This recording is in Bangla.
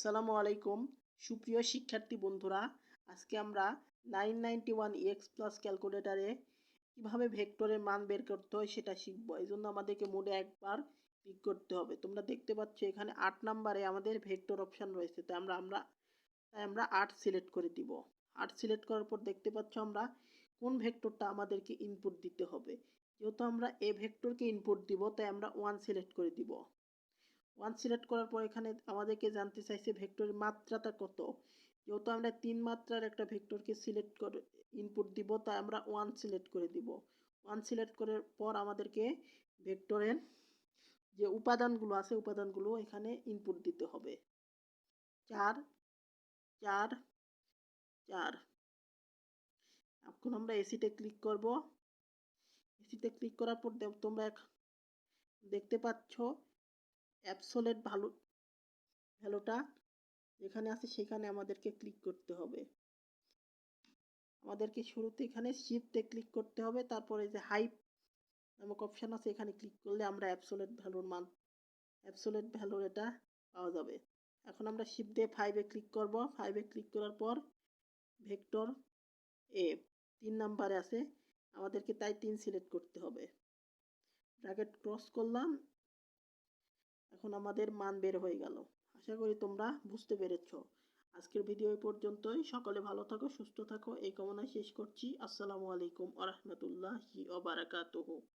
আসসালামু আলাইকুম। সুপ্রিয় শিক্ষার্থী বন্ধুরা, আজকে আমরা nine ninety one X plus ক্যালকুলেটারে কীভাবে ভেক্টরের মান বের করতে হয় সেটা শিখব। এই জন্য আমাদেরকে মোডে একবার ক্লিক করতে হবে। তোমরা দেখতে পাচ্ছ এখানে আট নাম্বারে আমাদের ভেক্টর অপশান রয়েছে, তাই আমরা আমরা, তাই আমরা আট সিলেক্ট করে দিব। আট সিলেক্ট করার পর দেখতে পাচ্ছ আমরা কোন ভেক্টরটা আমাদেরকে ইনপুট দিতে হবে। যেহেতু আমরা এ ভেক্টরকে ইনপুট দিব, তাই আমরা ওয়ান সিলেক্ট করে দিব। ওয়ান সিলেক্ট করার পর এখানে আমাদেরকে জানতে চাইছে ভেক্টরের মাত্রাটা কত। যেহেতু আমরা তিন মাত্রার একটা ভেক্টরকে সিলেক্ট করে ইনপুট দিব, তাই আমরা ওয়ান সিলেক্ট করে দিব। ওয়ান সিলেক্ট করার পর আমাদেরকে ভেক্টরের যে উপাদানগুলো আছে, উপাদানগুলো এখানে ইনপুট দিতে হবে। চার চার চার। এখন আমরা এসিতে ক্লিক করব। এসিতে ক্লিক করার পর তোমরা দেখতে পাচ্ছ অ্যাবসোলেট ভালো, ভ্যালুটা যেখানে আছে সেখানে আমাদেরকে ক্লিক করতে হবে। আমাদেরকে শুরুতে এখানে শিফটে ক্লিক করতে হবে, তারপরে যে হাইপ নামক অপশান আছে এখানে ক্লিক করলে আমরা অ্যাবসোলেট ভ্যালুর মান, অ্যাবসোলেট ভ্যালুর এটা পাওয়া যাবে। এখন আমরা শিফট দিয়ে ফাইভে ক্লিক করব ফাইভে ক্লিক করার পর ভেক্টর এ তিন নাম্বারে আছে, আমাদেরকে তাই তিন সিলেক্ট করতে হবে। ব্র্যাকেট ক্রস করলাম এখন আমাদের মান বের হয়ে গেল। আশা করি তোমরা বুঝতে পেরেছ। আজকের ভিডিও পর্যন্তই। সকলে ভালো থাকো, সুস্থ থাকো। এই কামনায় শেষ করছি। আসসালামু আলাইকুম আ রহমতুল্লাহি